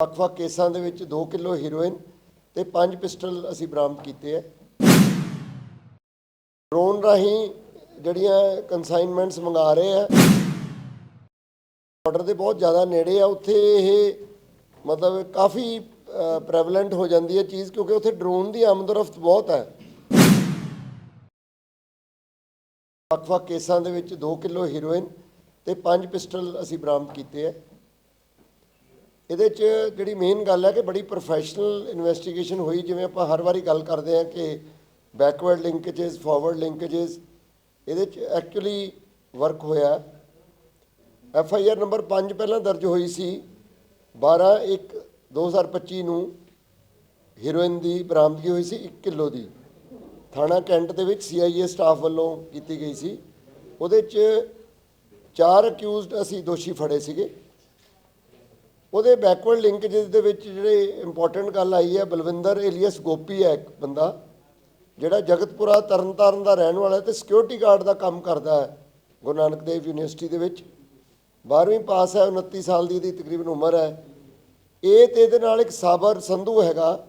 ਵੱਖ-ਵੱਖ ਕੇਸਾਂ ਦੇ ਵਿੱਚ 2 ਕਿਲੋ ਹੀਰੋਇਨ ਤੇ 5 ਪਿਸਟਲ ਅਸੀਂ ਬਰਾਮਦ ਕੀਤੇ ਹੈ ਡਰੋਨ ਰਾਹੀਂ ਜਿਹੜੀਆਂ ਕਨਸਾਈਨਮੈਂਟਸ ਮੰਗਾ ਰਹੇ ਆ ਬਾਰਡਰ ਦੇ ਬਹੁਤ ਜ਼ਿਆਦਾ ਨੇੜੇ ਆ, ਉੱਥੇ ਇਹ ਮਤਲਬ ਕਾਫੀ ਪ੍ਰੈਵਲੈਂਟ ਹੋ ਜਾਂਦੀ ਹੈ ਚੀਜ਼ ਕਿਉਂਕਿ ਉੱਥੇ ਡਰੋਨ ਦੀ ਆਮਦਰਫਤ ਬਹੁਤ ਹੈ। ਵੱਖ-ਵੱਖ ਕੇਸਾਂ ਦੇ ਵਿੱਚ 2 ਕਿਲੋ ਹੀਰੋਇਨ ਤੇ 5 ਪਿਸਟਲ ਅਸੀਂ ਬਰਾਮਦ ਕੀਤੇ ਹੈ ਇਹਦੇ 'ਚ ਜਿਹੜੀ ਮੇਨ ਗੱਲ ਹੈ ਕਿ ਬੜੀ ਪ੍ਰੋਫੈਸ਼ਨਲ ਇਨਵੈਸਟੀਗੇਸ਼ਨ ਹੋਈ, ਜਿਵੇਂ ਆਪਾਂ ਹਰ ਵਾਰੀ ਗੱਲ ਕਰਦੇ ਹਾਂ ਕਿ ਬੈਕਵਰਡ ਲਿੰਕੇजेस ਫਾਰਵਰਡ ਲਿੰਕੇजेस ਇਹਦੇ 'ਚ ਐਕਚੁਅਲੀ ਵਰਕ ਹੋਇਆ। ਐਫ ਆਈ ਆਰ ਨੰਬਰ 5 ਪਹਿਲਾਂ ਦਰਜ ਹੋਈ ਸੀ 12 1 2025 ਨੂੰ ਹੀਰੋਇਨ ਦੀ ਬਰਾਮਦਗੀ ਹੋਈ ਸੀ 1 ਕਿਲੋ ਦੀ। ਥਾਣਾ ਕੈਂਟ ਦੇ ਵਿੱਚ ਸੀਆਈਏ ਸਟਾਫ ਵੱਲੋਂ ਕੀਤੀ ਗਈ ਸੀ। ਉਹਦੇ 'ਚ ਚਾਰ ਅਕਿਊਜ਼ਡ ਅਸੀਂ ਦੋਸ਼ੀ ਫੜੇ ਸੀਗੇ। ਉਹਦੇ ਬੈਕਵਰਡ ਲਿੰਕ ਜਿਸ ਦੇ ਵਿੱਚ ਜਿਹੜੇ ਇੰਪੋਰਟੈਂਟ ਗੱਲ ਆਈ ਹੈ, ਬਲਵਿੰਦਰ ਏਲੀਅਸ ਗੋਪੀ ਹੈ ਇੱਕ ਬੰਦਾ, ਜਿਹੜਾ ਜਗਤਪੁਰਾ ਤਰਨਤਾਰਨ ਦਾ ਰਹਿਣ ਵਾਲਾ ਹੈ ਤੇ ਸਿਕਿਉਰਿਟੀ ਗਾਰਡ ਦਾ ਕੰਮ ਕਰਦਾ ਹੈ ਗੁਰੂ ਨਾਨਕ ਦੇਵ ਯੂਨੀਵਰਸਿਟੀ ਦੇ ਵਿੱਚ। 12ਵੀਂ ਪਾਸ ਹੈ 29 ਸਾਲ ਦੀ ਇਹਦੀ ਤਕਰੀਬਨ ਉਮਰ ਹੈ। ਇਹ ਤੇ ਇਹਦੇ ਨਾਲ ਇੱਕ ਸਾਬਰ ਸੰਧੂ ਹੈਗਾ।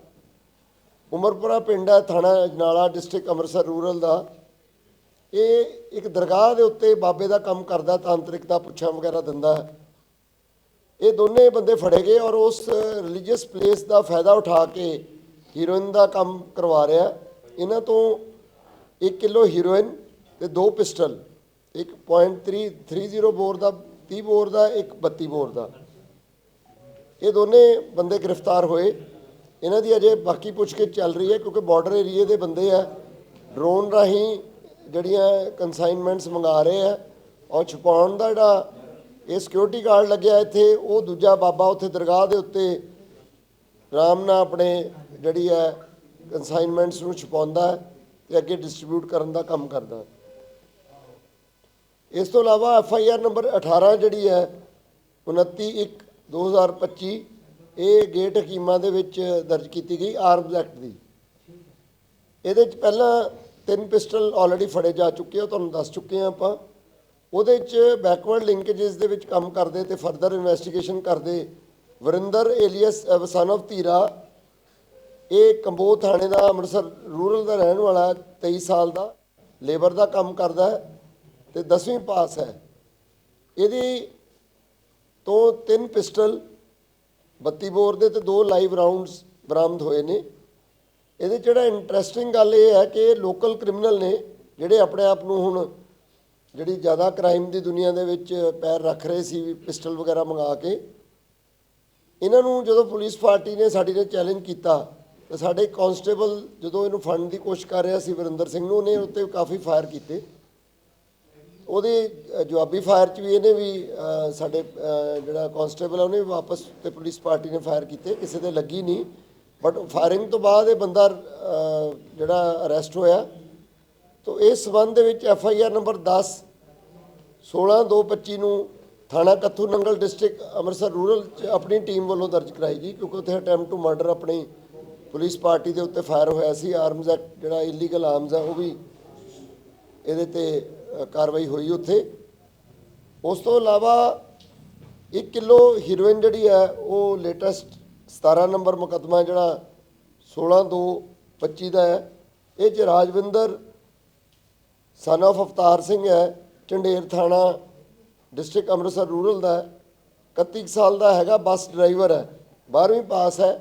ਉਮਰਪੁਰਾ ਪਿੰਡ ਹੈ, ਥਾਣਾ ਅਜਨਾਲਾ ਡਿਸਟ੍ਰਿਕਟ ਅੰਮ੍ਰਿਤਸਰ ਰੂਰਲ ਦਾ। ਇਹ ਇੱਕ ਦਰਗਾਹ ਦੇ ਉੱਤੇ ਬਾਬੇ ਦਾ ਕੰਮ ਕਰਦਾ, ਤਾਂਤਰਿਕ ਦਾ ਪੁੱਛਾਂ ਵਗੈਰਾ ਦਿੰਦਾ ਹੈ। ਇਹ ਦੋਨੇ ਬੰਦੇ ਫੜੇ ਗਏ ਔਰ ਉਸ ਰਿਲੀਜੀਅਸ ਪਲੇਸ ਦਾ ਫਾਇਦਾ ਉਠਾ ਕੇ ਹੀਰੋਇਨ ਦਾ ਕੰਮ ਕਰਵਾ ਰਿਹਾ। ਇਹਨਾਂ ਤੋਂ 1 ਕਿਲੋ ਹੀਰੋਇਨ ਤੇ ਦੋ ਪਿਸਟਲ ਇੱਕ .330 ਬੋਰ ਦਾ 30 ਬੋਰ ਦਾ, ਇੱਕ 32 ਬੋਰ ਦਾ। ਇਹ ਦੋਨੇ ਬੰਦੇ ਗ੍ਰਿਫਤਾਰ ਹੋਏ। ਇਹਨਾਂ ਦੀ ਅਜੇ ਬਾਕੀ ਪੁੱਛਗਿੱਛ ਚੱਲ ਰਹੀ ਹੈ ਕਿਉਂਕਿ ਬਾਰਡਰ ਏਰੀਏ ਦੇ ਬੰਦੇ ਆ। ਡਰੋਨ ਰਾਹੀਂ ਜਿਹੜੀਆਂ ਕਨਸਾਈਨਮੈਂਟਸ ਮੰਗਾ ਰਹੇ ਆ। ਔਰ ਛੁਪਾਉਣ ਦਾ ਜਿਹੜਾ ਇਹ ਸਿਕਿਉਰਿਟੀ ਗਾਰਡ ਲੱਗਿਆ ਇੱਥੇ, ਉਹ ਦੂਜਾ ਬਾਬਾ ਉੱਥੇ ਦਰਗਾਹ ਦੇ ਉੱਤੇ ਆਰਾਮ ਨਾਲ ਆਪਣੇ ਜਿਹੜੀ ਹੈ ਕਨਸਾਈਨਮੈਂਟਸ ਨੂੰ ਛੁਪਾਉਂਦਾ ਹੈ ਤੇ ਅੱਗੇ ਡਿਸਟ੍ਰੀਬਿਊਟ ਕਰਨ ਦਾ ਕੰਮ ਕਰਦਾ ਇਸ ਤੋਂ ਇਲਾਵਾ ਐਫ ਆਈ ਆਰ ਨੰਬਰ 18 ਜਿਹੜੀ ਹੈ 29 1 2025 ਇਹ ਗੇਟ ਹਕੀਮਾਂ ਦੇ ਵਿੱਚ ਦਰਜ ਕੀਤੀ ਗਈ ਆਰਮਜ਼ ਐਕਟ ਦੀ। ਇਹਦੇ ਚ ਪਹਿਲਾਂ ਤਿੰਨ ਪਿਸਟਲ ਆਲਰੇਡੀ ਫੜੇ ਜਾ ਚੁੱਕੇ ਆ ਤੁਹਾਨੂੰ ਦੱਸ ਚੁੱਕੇ ਆ ਆਪਾਂ। ਉਹਦੇ ਚ ਬੈਕਵਰਡ ਲਿੰਕੇजेस ਦੇ ਵਿੱਚ ਕੰਮ ਕਰਦੇ ਤੇ ਫਰਦਰ ਇਨਵੈਸਟੀਗੇਸ਼ਨ ਕਰਦੇ। Varinder alias son of Dhira ਇਹ ਕੰਬੋ ਥਾਣੇ ਦਾ ਅੰਮ੍ਰਿਤਸਰ ਰੂਰਲ ਦਾ ਰਹਿਣ ਵਾਲਾ ਹੈ, 23 ਸਾਲ ਦਾ ਲੇਬਰ ਦਾ ਕੰਮ ਕਰਦਾ ਹੈ ਤੇ 10ਵੀਂ ਪਾਸ ਹੈ। ਇਹਦੀ ਤੋਂ ਤਿੰਨ ਪਿਸਟਲ 32 ਬੋਰ ਦੇ ਤੇ ਦੋ ਲਾਈਵ ਰਾਉਂਡਸ ਬਰਾਮਦ ਹੋਏ ਨੇ। ਇਹਦੇ 'ਚ ਜਿਹੜਾ ਇੰਟਰਸਟਿੰਗ ਗੱਲ ਇਹ ਹੈ ਕਿ ਲੋਕਲ ਕ੍ਰਿਮੀਨਲ ਨੇ ਜਿਹੜੇ ਆਪਣੇ ਆਪ ਨੂੰ ਹੁਣ ਜਿਹੜੀ ਜ਼ਿਆਦਾ ਕ੍ਰਾਈਮ ਦੀ ਦੁਨੀਆ ਦੇ ਵਿੱਚ ਪੈਰ ਰੱਖ ਰਹੇ ਸੀ ਵੀ ਪਿਸਟਲ ਵਗੈਰਾ ਮੰਗਾ ਕੇ, ਇਹਨਾਂ ਨੂੰ ਜਦੋਂ ਪੁਲਿਸ ਪਾਰਟੀ ਨੇ ਸਾਡੀ ਨੇ ਚੈਲੰਜ ਕੀਤਾ, ਤਾਂ ਸਾਡੇ ਕਾਂਸਟੇਬਲ ਜਦੋਂ ਇਹਨੂੰ ਫੜਨ ਦੀ ਕੋਸ਼ਿਸ਼ ਕਰ ਰਿਹਾ ਸੀ ਵਰਿੰਦਰ ਸਿੰਘ ਨੂੰ, ਉਹਨੇ ਉੱਤੇ ਕਾਫੀ ਫਾਇਰ ਕੀਤੇ। ਉਹਦੇ ਜਵਾਬੀ ਫਾਇਰ 'ਚ ਵੀ ਇਹਨੇ ਵੀ ਸਾਡੇ ਜਿਹੜਾ ਕਾਂਸਟੇਬਲ ਆ, ਉਹਨੇ ਵੀ ਵਾਪਸ ਤੇ ਪੁਲਿਸ ਪਾਰਟੀ ਨੇ ਫਾਇਰ ਕੀਤੇ, ਕਿਸੇ 'ਤੇ ਲੱਗੀ ਨਹੀਂ। ਬਟ ਫਾਇਰਿੰਗ ਤੋਂ ਬਾਅਦ ਇਹ ਬੰਦਾ ਜਿਹੜਾ ਅਰੈਸਟ ਹੋਇਆ ਤੋਂ ਇਸ ਸਬੰਧ ਦੇ ਵਿੱਚ ਐਫ ਆਈ ਆਰ ਨੰਬਰ 10 16/2/25 ਨੂੰ ਥਾਣਾ ਕੱਥੂ ਨੰਗਲ ਡਿਸਟ੍ਰਿਕਟ ਅੰਮ੍ਰਿਤਸਰ ਰੂਰਲ 'ਚ ਆਪਣੀ ਟੀਮ ਵੱਲੋਂ ਦਰਜ ਕਰਾਈ ਗਈ ਕਿਉਂਕਿ ਉੱਥੇ ਅਟੈਂਪਟ ਟੂ ਮਰਡਰ ਆਪਣੀ ਪੁਲਿਸ ਪਾਰਟੀ ਦੇ ਉੱਤੇ ਫਾਇਰ ਹੋਇਆ ਸੀ। ਆਰਮਜ਼ ਐਕਟ ਜਿਹੜਾ ਇਲੀਗਲ ਆਰਮਜ਼ ਆ, ਉਹ ਵੀ ਇਹਦੇ ਤੇ ਕਾਰਵਾਈ ਹੋਈ ਉੱਥੇ। ਉਸ ਤੋਂ ਇਲਾਵਾ 1 ਕਿਲੋ ਹੀਰੋਇਨ ਜਿਹੜੀ ਹੈ ਉਹ ਲੇਟੈਸਟ 17 ਨੰਬਰ ਮੁਕੱਦਮਾ ਜਿਹੜਾ 16 2 25 ਦਾ ਹੈ। ਇਹ ਚ ਰਾਜਵਿੰਦਰ ਸਨ of ਅਵਤਾਰ ਸਿੰਘ ਹੈ ਝੰਡੇਰ ਥਾਣਾ ਡਿਸਟ੍ਰਿਕਟ ਅੰਮ੍ਰਿਤਸਰ ਰੂਰਲ ਦਾ ਹੈ 31 ਸਾਲ ਦਾ ਹੈਗਾ, ਬੱਸ ਡਰਾਈਵਰ ਹੈ 12ਵੀਂ ਪਾਸ ਹੈ,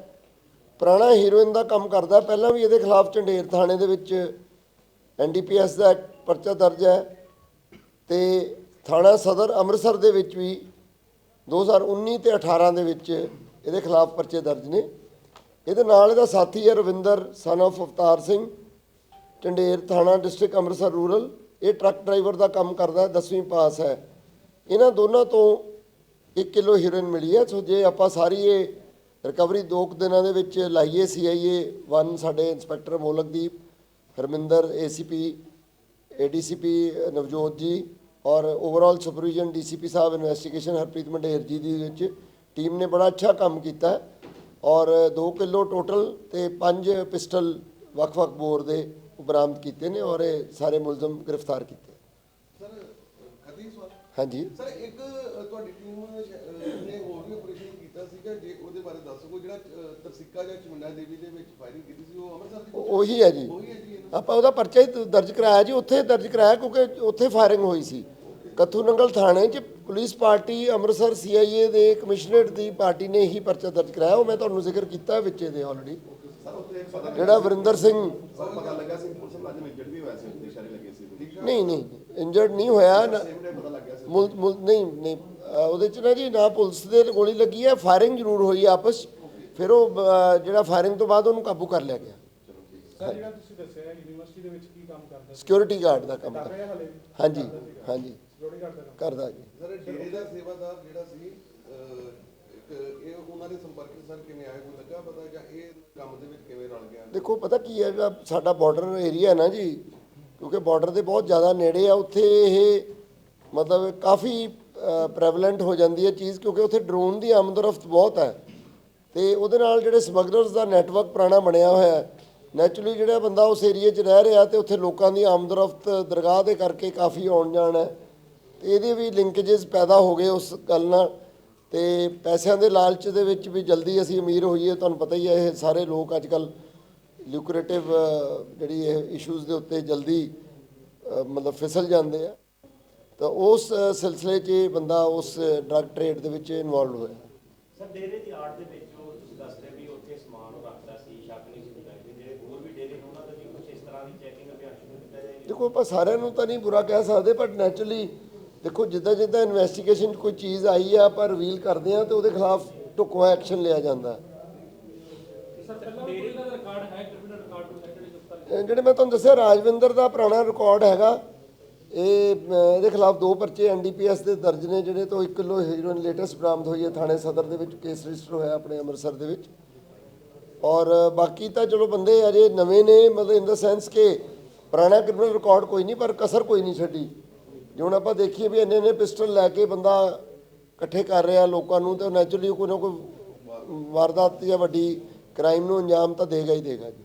ਪੁਰਾਣਾ ਹੀਰੋਇਨ ਦਾ ਕੰਮ ਕਰਦਾ ਪਹਿਲਾਂ ਵੀ ਇਹਦੇ ਖਿਲਾਫ ਝੰਡੇਰ ਥਾਣੇ ਦੇ ਵਿੱਚ ਐਨਡੀਪੀਐਸ ਦਾ ਪਰਚਾ ਦਰਜ ਹੈ ਤੇ ਥਾਣਾ ਸਦਰ ਅੰਮ੍ਰਿਤਸਰ ਦੇ ਵਿੱਚ ਵੀ 2019 ਤੇ 18 ਦੇ ਵਿੱਚ ਇਹਦੇ ਖਿਲਾਫ ਪਰਚੇ ਦਰਜ ਨੇ। ਇਹਦੇ ਨਾਲ ਇਹਦਾ ਸਾਥੀ ਹੈ ਰਵਿੰਦਰ ਸਨ of ਅਵਤਾਰ ਸਿੰਘ ਝੰਡੇਰ ਥਾਣਾ ਡਿਸਟ੍ਰਿਕਟ ਅੰਮ੍ਰਿਤਸਰ ਰੂਰਲ, ਇਹ ਟਰੱਕ ਡਰਾਈਵਰ ਦਾ ਕੰਮ ਕਰਦਾ ਹੈ 10ਵੀਂ ਪਾਸ ਹੈ। ਇਹਨਾਂ ਦੋਨਾਂ ਤੋਂ 1 ਕਿਲੋ ਹੀਰੋਇਨ ਮਿਲੀ ਹੈ। ਸੋ ਜੇ ਆਪਾਂ ਸਾਰੀ ਇਹ ਰਿਕਵਰੀ ਦੋ ਕੁ ਦਿਨਾਂ ਦੇ ਵਿੱਚ ਲਾਈਏ, ਸੀਆਈਏ 1 ਸਾਡੇ inspector Molakdeep, Harminder, ACP, ADCP, Navjot ji ਔਰ ਓਵਰਆਲ ਸੁਪਰਵੀਜ਼ਨ ਡੀਸੀਪੀ ਸਾਹਿਬ ਇਨਵੈਸਟੀਗੇਸ਼ਨ ਹਰਪ੍ਰੀਤ ਮੰਡੇਰ ਜੀ ਦੀ ਵਿੱਚ ਟੀਮ ਨੇ ਬੜਾ ਅੱਛਾ ਕੰਮ ਕੀਤਾ ਔਰ 2 ਕਿਲੋ ਟੋਟਲ ਤੇ 5 ਪਿਸਟਲ ਵੱਖ-ਵੱਖ ਬੋਰ ਦੇ ਬਰਾਮਦ ਕੀਤੇ ਨੇ ਔਰ ਇਹ ਸਾਰੇ ਮੁਲਜ਼ਮ ਗ੍ਰਿਫਤਾਰ ਕੀਤੇ ਸਰ ਸਵਾਲ ਹਾਂਜੀ। ਸਰ ਇੱਕ ਤੁਹਾਡੀ ਟੀਮ ਨੇ ਹੋਰ ਵੀ ਆਪਰੇਸ਼ਨ ਕੀਤਾ ਸੀਗਾ ਜੇ ਉਹਦੇ ਬਾਰੇ ਦੱਸ ਸਕੋ ਜਿਹੜਾ ਤਰਸਿੱਕਾ ਜਾਂ ਚਮੰਡਾ ਦੇਵੀ ਦੇ ਵਿੱਚ ਫਾਇਰਿੰਗ ਕੀਤੀ ਸੀ ਉਹ ਅੰਮ੍ਰਿਤਸਰ ਦੀ ਉਹ- ਹੈ ਜੀ। ਆਪਾਂ ਉਹਦਾ ਪਰਚਾ ਹੀ ਦਰਜ ਕਰਾਇਆ ਜੀ ਉੱਥੇ ਦਰਜ ਕਰਾਇਆ ਕਿਉਂਕਿ ਉੱਥੇ ਫਾਇਰਿੰਗ ਹੋਈ ਸੀ। ਕੱਥੂ ਨੰਗਲ ਥਾਣੇ 'ਚ ਪੁਲਿਸ ਪਾਰਟੀ ਅੰਮ੍ਰਿਤਸਰ ਸੀਆਈਏ ਦੇ ਕਮਿਸ਼ਨਰੇਟ ਦੀ ਪਾਰਟੀ ਨੇ ਹੀ ਪਰਚਾ ਦਰਜ ਕਰਾਇਆ ਉਹ ਮੈਂ ਤੁਹਾਨੂੰ ਜ਼ਿਕਰ ਕੀਤਾ ਵਿੱਚ ਇਹਦੇ ਆਲਰੇਡੀ ਜਿਹੜਾ ਵਰਿੰਦਰ ਸਿੰਘ ਸਰ ਪਤਾ ਲੱਗਾ ਸੀ ਪੁਲਿਸ ਮੁਲਾਜ਼ਮ ਇੰਜਰਡ ਵੀ ਹੋਇਆ ਸੀ ਉੱਥੇ ਇਸ਼ਾਰੇ ਲੱਗੇ ਸੀ ਨਹੀਂ ਨਹੀਂ ਇੰਜਰਡ ਨਹੀਂ ਹੋਇਆ ਨਾ- ਸੇਮ ਡੇ ਪਤਾ ਲੱਗਿਆ ਸੀ। ਮੁਲ ਮੁਲ ਨਹੀਂ ਨਹੀਂ ਅਹ ਉਹਦੇ ਚ ਨਾ ਜੀ ਨਾ ਪੁਲਿਸ ਦੇ ਗੋਲੀ ਲੱਗੀ ਹੈ ਫਾਇਰਿੰਗ ਜ਼ਰੂਰ ਹੋਈ ਆਪਸ। ਫਿਰ ਉਹ ਜਿਹੜਾ ਫਾਇਰਿੰਗ ਤੋਂ ਬਾਅਦ ਉਹਨੂੰ ਕਾਬੂ ਕਰ ਲਿਆ ਗਿਆ। ਸਰ ਜਿਹੜਾ ਤੁਸੀਂ ਦੱਸਿਆ ਯੂਨੀਵਰਸਿਟੀ ਦੇ ਵਿੱਚ ਕੀ ਕੰਮ ਕਰਦਾ ਸੀ? ਸਿਕਿਉਰਿਟੀ ਗਾਰਡ ਦਾ ਕੰਮ ਕਰ ਕਰ ਰਿਹਾ ਹਲੇ? ਵੀ ਹਾਂਜੀ ਹਾਂਜੀ। ਸਿਕਿਉਰਿਟੀ ਗਾਰਡ ਦਾ ਕੰਮ ਕਰਦਾ ਜੀ। ਸਰ ਡੇਰੇ ਦਾ ਸੇਵਾਦਾਰ ਜਿਹੜਾ ਸੀ ਅਹ, ਇੱਕ ਇਹ ਉਹਨਾਂ ਦੇ ਸੰਪਰਕ ਸਰ ਕਿਵੇਂ ਆਇਆ, ਕੋਈ ਲੱਗਾ ਪਤਾ ਜਾਂ ਇਹ ਕੰਮ ਦੇ ਵਿੱਚ ਕਿਵੇਂ ਰਲ ਗਿਆ? ਦੇਖੋ, ਪਤਾ ਕੀ ਹੈ, ਜਿਹੜਾ ਸਾਡਾ ਬਾਰਡਰ ਏਰੀਆ ਹੈ ਨਾ ਜੀ, ਕਿਉਂਕਿ ਬਾਰਡਰ ਦੇ ਬਹੁਤ ਜ਼ਿਆਦਾ ਨੇੜੇ ਆ, ਉੱਥੇ ਇਹ ਮਤਲਬ ਕਾਫੀ ਪ੍ਰੈਵਲੈਂਟ ਹੋ ਜਾਂਦੀ ਹੈ ਚੀਜ਼, ਕਿਉਂਕਿ ਉੱਥੇ ਡਰੋਨ ਦੀ ਆਮਦਰਫਤ ਬਹੁਤ ਹੈ। ਤੇ ਉਹਦੇ ਨਾਲ ਜਿਹੜੇ ਸਮਗਲਰਸ ਦਾ ਨੈਟਵਰਕ ਪੁਰਾਣਾ ਬਣਿਆ ਹੋਇਆ ਹੈ ਨੈਚੁਰਲੀ ਜਿਹੜਾ ਬੰਦਾ ਉਸ ਏਰੀਏ 'ਚ ਰਹਿ ਰਿਹਾ ਤੇ ਉੱਥੇ ਲੋਕਾਂ ਦੀ ਆਮਦਰਫਤ ਦਰਗਾਹ ਦੇ ਕਰਕੇ ਕਾਫੀ ਆਉਣ ਜਾਣ ਹੈ, ਤੇ ਇਹਦੇ ਵੀ ਲਿੰਕੇजेस ਪੈਦਾ ਹੋ ਗਏ ਉਸ ਗੱਲ ਨਾਲ। ਤੇ ਪੈਸਿਆਂ ਦੇ ਲਾਲਚ ਦੇ ਵਿੱਚ ਵੀ ਜਲਦੀ ਅਸੀਂ ਅਮੀਰ ਹੋਈਏ ਤੁਹਾਨੂੰ ਪਤਾ ਹੀ ਹੈ ਇਹ ਸਾਰੇ ਲੋਕ ਅੱਜ ਕੱਲ ਲਿਊਕਰੇਟਿਵ ਜਿਹੜੀ ਇਹ ਇਸ਼ੂਜ਼ ਦੇ ਉੱਤੇ ਜਲਦੀ ਮਤਲਬ ਫਿਸਲ ਜਾਂਦੇ ਆ। ਤਾਂ ਉਸ ਸਿਲਸਿਲੇ 'ਚ ਬੰਦਾ ਉਸ ਡਰੱਗ ਟ੍ਰੇਡ ਦੇ ਵਿੱਚ ਇਨਵੋਲਵ ਹੋਇਆ। ਸਰ ਡੇਰੇ ਦੀ ਆੜ ਦੇ ਵਿੱਚ ਉਹ ਤੁਸੀਂ ਦੱਸ ਰਹੇ ਵੀ ਉੱਥੇ ਸਮਾਨ ਰੱਖਦਾ ਸੀ ਸ਼ੱਕ ਨਹੀਂ ਸੀ ਦਿਖਾਈ ਦੇ ਜਿਹੜੇ ਹੋਰ ਵੀ ਡੇਰੇ ਉਹਨਾਂ ਦਾ ਵੀ ਕੁਝ ਇਸ ਤਰ੍ਹਾਂ ਦੀ ਚੈਕਿੰਗ ਅਭਿਆਨ ਸ਼ੁਰੂ ਕੀਤਾ ਜਾਏਗਾ ਦੇਖੋ ਆਪਾਂ ਸਾਰਿਆਂ ਨੂੰ ਤਾਂ ਨਹੀਂ ਬੁਰਾ ਕਹਿ ਸਕਦੇ ਪਰ ਨੈਚੁਰਲੀ ਦੇਖੋ, ਜਿੱਦਾਂ ਜਿੱਦਾਂ ਇਨਵੈਸਟੀਗੇਸ਼ਨ 'ਚ ਕੋਈ ਚੀਜ਼ ਆਈ ਆ, ਆਪਾਂ ਰਿਵੀਲ ਕਰਦੇ ਆ ਤੇ ਉਹਦੇ ਖਿਲਾਫ ਢੁਕਵਾਂ ਐਕਸ਼ਨ ਲਿਆ ਜਾਂਦਾ। ਜਿਹੜੇ ਮੈਂ ਤੁਹਾਨੂੰ ਦੱਸਿਆ, ਰਾਜਵਿੰਦਰ ਦਾ ਪੁਰਾਣਾ ਰਿਕਾਰਡ ਹੈਗਾ। ਇਹ ਇਹਦੇ ਖਿਲਾਫ ਦੋ ਪਰਚੇ ਐਨਡੀਪੀਐਸ ਦੇ ਦਰਜ ਨੇ, ਜਿਹੜੇ ਤੋਂ 1 ਕਿਲੋ ਹੀਰੋਇਨ ਲੇਟੈਸਟ ਬਰਾਮਦ ਹੋਈ ਹੈ ਥਾਣੇ ਸਦਰ ਦੇ ਵਿੱਚ ਕੇਸ ਰਜਿਸਟਰ ਹੋਇਆ ਆਪਣੇ ਅੰਮ੍ਰਿਤਸਰ ਦੇ ਵਿੱਚ। ਔਰ ਬਾਕੀ ਤਾਂ ਚਲੋ ਬੰਦੇ ਅਜੇ ਨਵੇਂ ਨੇ, ਮਤਲਬ ਇਨ ਦਾ ਸੈਂਸ ਕਿ ਪੁਰਾਣਾ ਕ੍ਰਿਮੀਨਲ ਰਿਕਾਰਡ ਕੋਈ ਨਹੀਂ, ਪਰ ਕਸਰ ਕੋਈ ਨਹੀਂ ਛੱਡੀ। ਜੇ ਹੁਣ ਆਪਾਂ ਦੇਖੀਏ ਵੀ ਇੰਨੇ ਇੰਨੇ ਪਿਸਟਲ ਲੈ ਕੇ ਬੰਦਾ ਇਕੱਠੇ ਕਰ ਰਿਹਾ ਲੋਕਾਂ ਨੂੰ ਤੇ ਨੈਚੁਰਲੀ ਕੋਈ ਨਾ ਕੋਈ ਵਾਰਦਾਤ ਜਾਂ ਵੱਡੀ ਕ੍ਰਾਈਮ ਨੂੰ ਅੰਜਾਮ ਤਾਂ ਦੇਗਾ ਹੀ ਦੇਗਾ ਜੀ।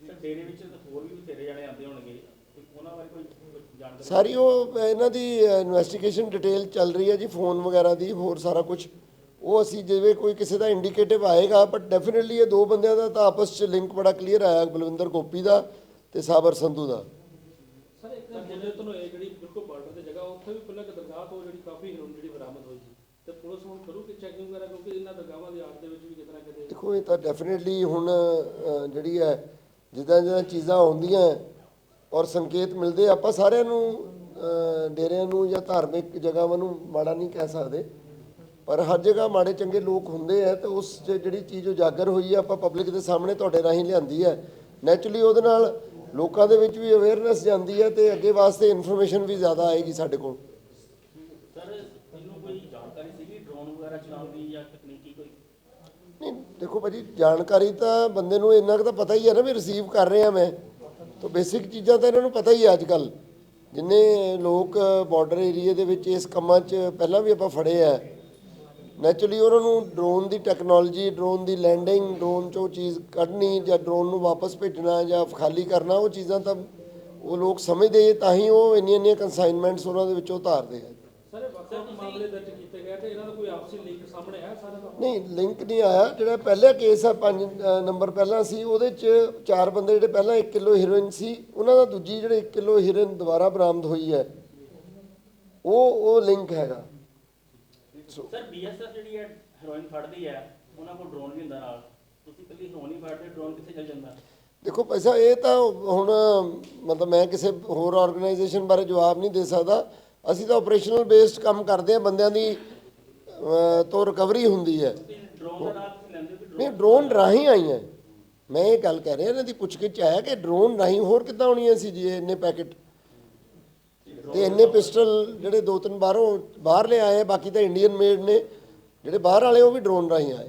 ਸਰ ਡੇਰੇ ਵਿੱਚ ਤਾਂ ਹੋਰ ਵੀ ਬਥੇਰੇ ਜਣੇ ਆਉਂਦੇ ਹੋਣਗੇ। ਤੇ ਉਹਨਾਂ ਬਾਰੇ ਕੋਈ ਕੋਈ ਜਾਣਕਾਰੀ? ਸਾਰੀ ਉਹ ਇਹਨਾਂ ਦੀ ਇਨਵੈਸਟੀਗੇਸ਼ਨ ਡਿਟੇਲ ਚੱਲ ਰਹੀ ਹੈ ਜੀ ਫੋਨ ਵਗੈਰਾ ਦੀ ਹੋਰ ਸਾਰਾ ਕੁਝ ਉਹ ਅਸੀਂ ਜਿਵੇਂ ਕੋਈ ਕਿਸੇ ਦਾ ਇੰਡੀਕੇਟਿਵ ਆਏਗਾ ਬਟ ਡੈਫੀਨਿਟਲੀ ਇਹ ਦੋ ਬੰਦਿਆਂ ਦਾ ਤਾਂ ਆਪਸ 'ਚ ਲਿੰਕ ਬੜਾ ਕਲੀਅਰ ਆਇਆ ਬਲਵਿੰਦਰ ਗੋਪੀ ਦਾ ਤੇ ਸਾਬਰ ਸੰਧੂ ਦਾ। ਸਰ ਇੱਕ ਬੁੱਲੇ ਤੋਂ ਇਹ ਜਿਹੜੀ ਬਿਲਕੁਲ ਬਾਰਡਰ ਤੇ ਜਗ੍ਹਾ ਉੱਥੇ ਵੀ ਪਹਿਲਾਂ ਇੱਕ ਦਰਗਾਹ ਤੋਂ ਜਿਹੜੀ ਕਾਫੀ ਹੀਰੋਇਨ ਜਿਹੜੀ ਬਰਾਮਦ ਹੋਈ ਸੀ ਤੇ ਪੁਲਿਸ ਹੁਣ ਕਰੂਗੀ ਚੈਕਿੰਗ ਵਗੈਰਾ ਕਿਉਂਕਿ ਇਹਨਾਂ ਦਰਗਾਹਾਂ ਦੀ ਆੜ ਦੇ ਵਿੱਚ ਵੀ ਕਿਤੇ ਕਿਤੇ ਦੇਖੋ ਇਹ ਤਾਂ ਡੈਫੀਨਿਟਲੀ ਹੁਣ ਅ, ਜਿਹੜੀ ਹੈ ਜਿੱਦਾਂ ਜਿੱਦਾਂ ਚੀਜ਼ਾਂ ਆਉਂਦੀਆਂ ਹੈ ਔਰ ਸੰਕੇਤ ਮਿਲਦੇ ਆਪਾਂ ਸਾਰਿਆਂ ਨੂੰ ਅ, ਡੇਰਿਆਂ ਨੂੰ ਜਾਂ ਧਾਰਮਿਕ ਜਗ੍ਹਾਵਾਂ ਨੂੰ ਮਾੜਾ ਨਹੀਂ ਕਹਿ ਸਕਦੇ। ਪਰ ਹਰ ਜਗ੍ਹਾ ਮਾੜੇ ਚੰਗੇ ਲੋਕ ਹੁੰਦੇ ਆ ਤੇ ਉਸ 'ਚ ਜਿਹੜੀ ਚੀਜ਼ ਉਜਾਗਰ ਹੋਈ ਹੈ ਆਪਾਂ ਪਬਲਿਕ ਦੇ ਸਾਹਮਣੇ ਤੁਹਾਡੇ ਰਾਹੀਂ ਲਿਆਂਦੀ ਹੈ ਨੈਚੁਰਲੀ ਉਹਦੇ ਨਾਲ ਲੋਕਾਂ ਦੇ ਵਿੱਚ ਵੀ ਅਵੇਅਰਨੈਸ ਜਾਂਦੀ ਹੈ ਤੇ ਅੱਗੇ ਵਾਸਤੇ ਇਨਫੋਰਮੇਸ਼ਨ ਵੀ ਜ਼ਿਆਦਾ ਆਏਗੀ ਸਾਡੇ ਕੋਲ ਸਰ ਇਹਨੂੰ ਕੋਈ ਜਾਣਕਾਰੀ ਸੀਗੀ ਡਰੋਨ ਵਗੈਰਾ ਚਲਾਉਣ ਦੀ ਜਾਂ ਤਕਨੀਕੀ ਕੋਈ ਨਹੀਂ ਦੇਖੋ ਭਾਜੀ ਜਾਣਕਾਰੀ ਤਾਂ ਬੰਦੇ ਨੂੰ ਇੰਨਾ ਕੁ ਤਾਂ ਪਤਾ ਹੀ ਹੈ ਨਾ ਵੀ ਰਿਸੀਵ ਕਰ ਰਿਹਾ ਮੈਂ। ਤਾਂ ਬੇਸਿਕ ਚੀਜ਼ਾਂ ਤਾਂ ਇਹਨਾਂ ਨੂੰ ਪਤਾ ਹੀ ਹੈ ਅੱਜ ਕੱਲ ਜਿੰਨੇ ਲੋਕ ਬਾਰਡਰ ਏਰੀਆ ਦੇ ਵਿੱਚ ਇਸ ਕੰਮਾਂ 'ਚ ਪਹਿਲਾਂ ਵੀ ਆਪਾਂ ਫੜੇ ਆ। ਨੈਚੁਰਲੀ ਉਹਨਾਂ ਨੂੰ ਡਰੋਨ ਦੀ ਟੈਕਨੋਲੋਜੀ ਡਰੋਨ ਦੀ ਲੈਂਡਿੰਗ ਡਰੋਨ 'ਚੋਂ ਚੀਜ਼ ਕੱਢਣੀ ਜਾਂ ਡਰੋਨ ਨੂੰ ਵਾਪਸ ਭੇਜਣਾ ਜਾਂ ਖਾਲੀ ਕਰਨਾ ਉਹ ਚੀਜ਼ਾਂ ਤਾਂ ਉਹ ਲੋਕ ਸਮਝਦੇ ਤਾਂ ਹੀ ਉਹ ਇੰਨੀਆਂ ਇੰਨੀਆਂ ਕੰਸਾਈਨਮੈਂਟਸ ਉਹਨਾਂ ਦੇ ਵਿੱਚੋਂ ਉਤਾਰਦੇ ਆ। ਸਰ ਵੱਖ ਵੱਖ ਮਾਮਲੇ ਦਰਜ ਕੀਤੇ ਗਏ ਤੇ ਇਹਨਾਂ ਦਾ ਕੋਈ ਆਪਸੀ ਲਿੰਕ ਨਹੀਂ ਲਿੰਕ ਨਹੀਂ ਆਇਆ। ਜਿਹੜਾ ਪਹਿਲਾ ਕੇਸ ਆ 5 ਨੰਬਰ ਪਹਿਲਾਂ ਸੀ ਉਹਦੇ ਚ ਚਾਰ ਬੰਦੇ ਜਿਹੜੇ ਪਹਿਲਾਂ 1 ਕਿਲੋ ਹੀਰੋਇਨ ਸੀ ਉਹਨਾਂ ਦਾ ਦੂਜੀ ਜਿਹੜੇ 1 ਕਿਲੋ ਹੀਰੋਇਨ ਦੁਬਾਰਾ ਬਰਾਮਦ ਹੋਈ ਹੈ। ਉਹ ਉਹ ਲਿੰਕ ਹੈਗਾ। ਸਰ ਬੀਐਸਐਫ ਜਿਹੜੀ ਹੈ ਹੈਰੋਇਨ ਫੜਦੀ ਹੈ ਉਹਨਾਂ ਕੋਲ ਡਰੋਨ ਵੀ ਹੁੰਦਾ ਨਾਲ। ਤੁਸੀਂ ਕੱਲੀ ਹੈਰੋਇਨ ਹੀ ਫੜਦੇ ਡਰੋਨ ਕਿੱਥੇ ਚੱਲ ਜਾਂਦਾ? ਦੇਖੋ ਪੈਸਾ ਇਹ ਤਾਂ ਹੁਣ ਮਤਲਬ ਮੈਂ ਕਿਸੇ ਹੋਰ ਆਰਗੇਨਾਈਜੇਸ਼ਨ ਬਾਰੇ ਜਵਾਬ ਨਹੀਂ ਦੇ ਸਕਦਾ। ਅਸੀਂ ਤਾਂ ਆਪਰੇਸ਼ਨਲ ਬੇਸਡ ਕੰਮ ਕਰਦੇ ਆ ਬੰਦਿਆਂ ਦੀ ਤੋਂ ਰਿਕਵਰੀ ਹੁੰਦੀ ਹੈ। ਨਹੀਂ ਡਰੋਨ ਰਾਹੀਂ ਆਈਆਂ ਮੈਂ ਇਹ ਗੱਲ ਕਹਿ ਰਿਹਾ, ਇਹਨਾਂ ਦੀ ਪੁੱਛਗਿੱਛ 'ਚ ਆਇਆ ਕਿ ਡਰੋਨ ਰਾਹੀਂ ਹੋਰ ਕਿੱਦਾਂ ਆਉਣੀਆਂ ਸੀ ਜੀ ਇੰਨੇ ਪੈਕੇਟ ਤੇ ਇੰਨੇ ਪਿਸਟਲ ਜਿਹੜੇ ਦੋ ਤਿੰਨ ਬਾਹਰੋਂ, ਬਾਹਰ ਲੈ ਆਏ ਬਾਕੀ ਤਾਂ ਇੰਡੀਅਨ ਮੇਡ ਨੇ, ਜਿਹੜੇ ਬਾਹਰ ਵਾਲੇ ਉਹ ਵੀ ਡਰੋਨ ਰਾਹੀਂ ਆਏ